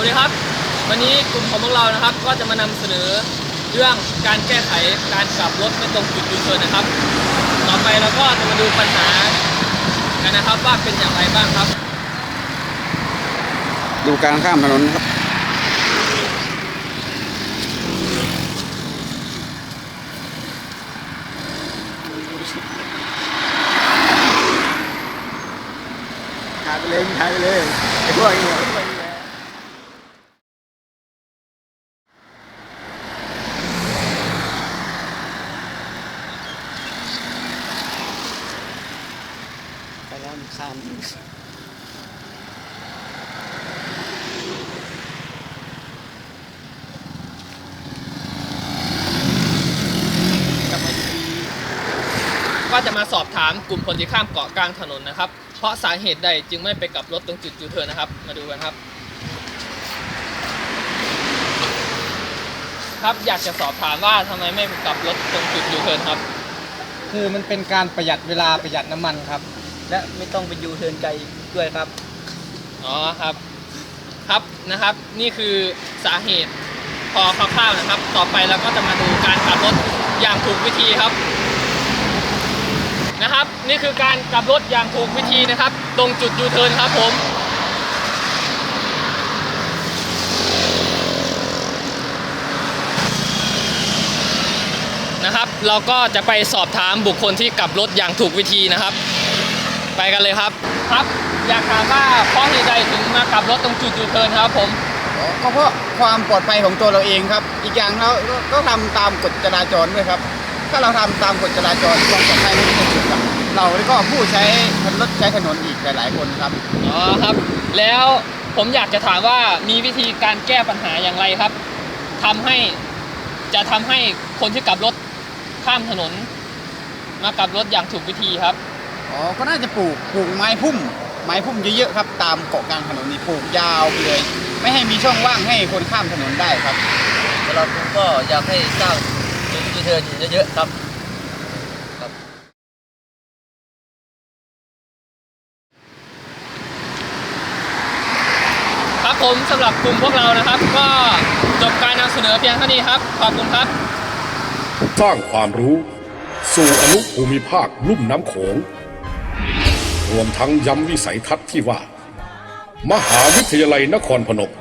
สวัสดีครับ วันนี้กลุ่มของพวกเรานะครับ ก็จะมานำเสนอเรื่องการแก้ไขการกลับรถไม่ตรงจุดยูเทิร์นนะครับ ต่อไปเราก็จะมาดูปัญหากันนะครับว่าเป็นอย่างไรบ้างครับ ดูการข้ามถนนครับถ่ายไปเลยถ่ายไปเลยไอ้พวกนี้ไป แล้วมันข้ามก็จะมาสอบถามกลุ่มคนที่ข้ามเกาะกลางถนนนะครับ เพราะสาเหตุใดจึงไม่ไปกลับรถตรงจุดยูเทิร์นนะครับ มาดูกันครับ ครับอยากจะสอบถามว่าทำไมไม่ไปกลับรถตรงจุดยูเทิร์นครับ คือมันเป็นการประหยัดเวลาประหยัดน้ำมันครับ และไม่ต้องไปยูเทิร์นไกลด้วยครับ อ๋อครับ ครับนะครับ นี่คือสาเหตุพอคร่าวๆนะครับ ต่อไปเราก็จะมาดูการขับรถอย่างถูกวิธีครับ นะครับ นี่คือการกลับรถอย่างถูกวิธีนะครับ ตรงจุดยูเทิร์นครับผมนะครับ เราก็จะไปสอบถามบุคคลที่กลับรถอย่างถูกวิธีนะครับ ไปกันเลยครับ ครับ อยากถามว่าเพราะเหตุใดถึงมากลับรถตรงจุดยูเทิร์นครับผมก็เพราะความปลอดภัยของตัวเราเองครับ อีกอย่างเราก็ทำตามกฎจราจรด้วยครับ ถ้าเราทำตามกฎจราจรความปลอดภัยมันจะเกิดกับเราแล้วก็ผู้ใช้รถใช้ถนนอีกหลายๆคนครับอ๋อครับ แล้วผมอยากจะถามว่ามีวิธีการแก้ปัญหาอย่างไรครับทำให้จะทำให้คนที่กลับรถข้ามถนน มากลับรถอย่างถูกวิธีครับ อ๋อ ก็น่าจะปลูกปลูกไม้พุ่ม ไม้พุ่มเยอะๆครับ ตามเกาะกลางถนนนี่ปลูกยาวไปเลย ไม่ให้มีช่องว่างให้คนข้ามถนนได้ครับเราก็อยากให้สร้างจุดยูเทิร์นเยอะๆครับ ครับผมสำหรับกลุ่มพวกเรานะครับ ก็จบการนำเสนอเพียงเท่านี้ครับ ขอบคุณครับ สร้างความรู้ สู่อนุภูมิภาคลุ่มน้ำโขง รวมทั้งย้ำวิสัยทัศน์ที่ว่า มหาวิทยาลัยนครพนม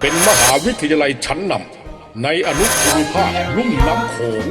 เป็นมหาวิทยาลัยชั้นนำในอนุภูมิภาคลุ่มน้ำโขง